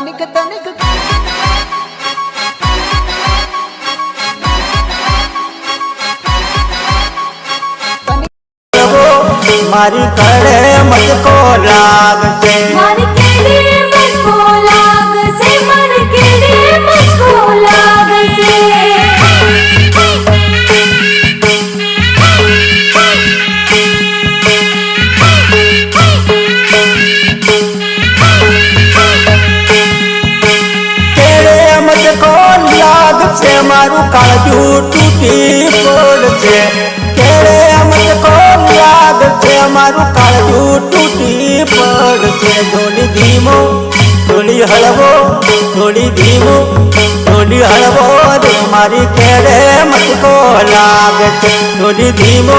तनिक तनिक मारी करे मत कोला। લાગશે મારું કાળજું તૂટી પડશે કેડે મટકો લાગશે મારું કાળજું તૂટી પડશે ધોની ધીમો ધોની હળવો ધોની ધીમો ધોની હળવો રે. મારી કેડે મટકો લાગશે ધોની ધીમો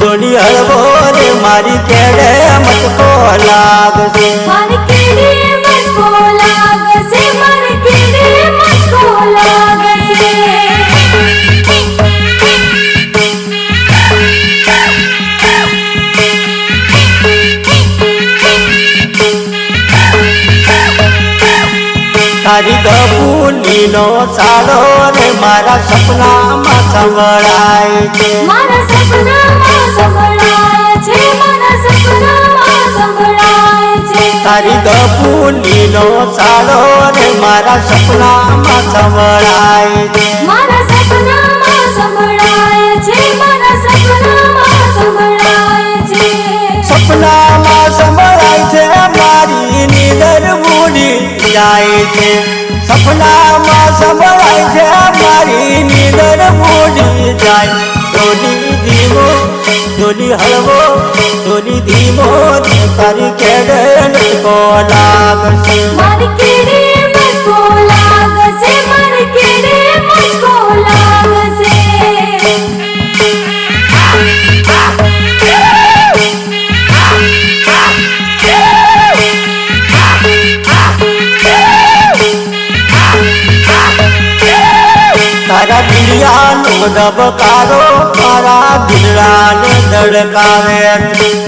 ધોની હળવો રે. મારી કેડે મટકો લાગશે તારી ગપુલીનો સાડો રે મારા સપનામાં સંવળાય છે. મારા સપનામાં સંભળાય છે મારા સપનામાં સંભળાય છે. તારી ગપુલીનો સાડો રે મારા સપનામાં સંવળાય છે. મારા સપનામાં સંભળાય છે મારા સપનામાં સંભળાય છે. સપનામાં સંભળાય છે મારી નીંદર ઉડી જાય છે સપનામાં સંભળાય છે મારી નીંદર ઉડી જાય થોડી ધીમો થોડી હળવો થોડી ધીમો તારી કેડે કો લાગશે મારી તારા દિલિયાનો ધબકારો મારા દિલડાને ધડકાવે.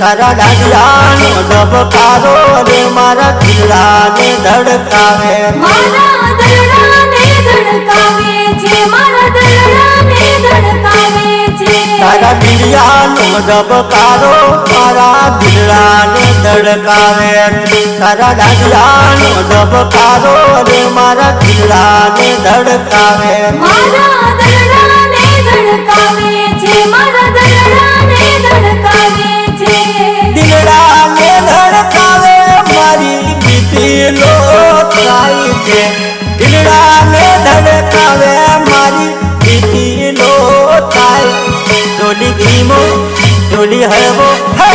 તારા દાદિયાનો ધબકારો રે મારા દિલડાને ધડકાવે. મારા દલડાને ધડકાવે છે મારા દલડાને ધડકાવે છે. તારા દિલિયાનો ધબકારો મારા ધડકાવે તારા દાદિયાનો ધબકારો રે મારા દિલડાને ધડકાવે. મારા દલડાને ધડકાવે જે મારા ડોલી હળવો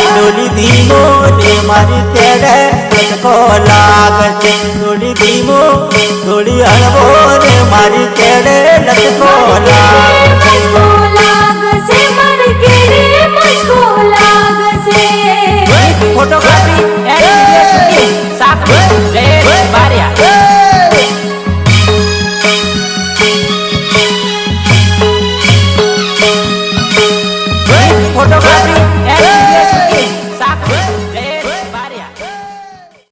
ડોલી ધીમો ને મારી કેડે લટકો લાગશે ડોલી ધીમો ડોલી હળવો ને મારી કેડે લટકો લાગે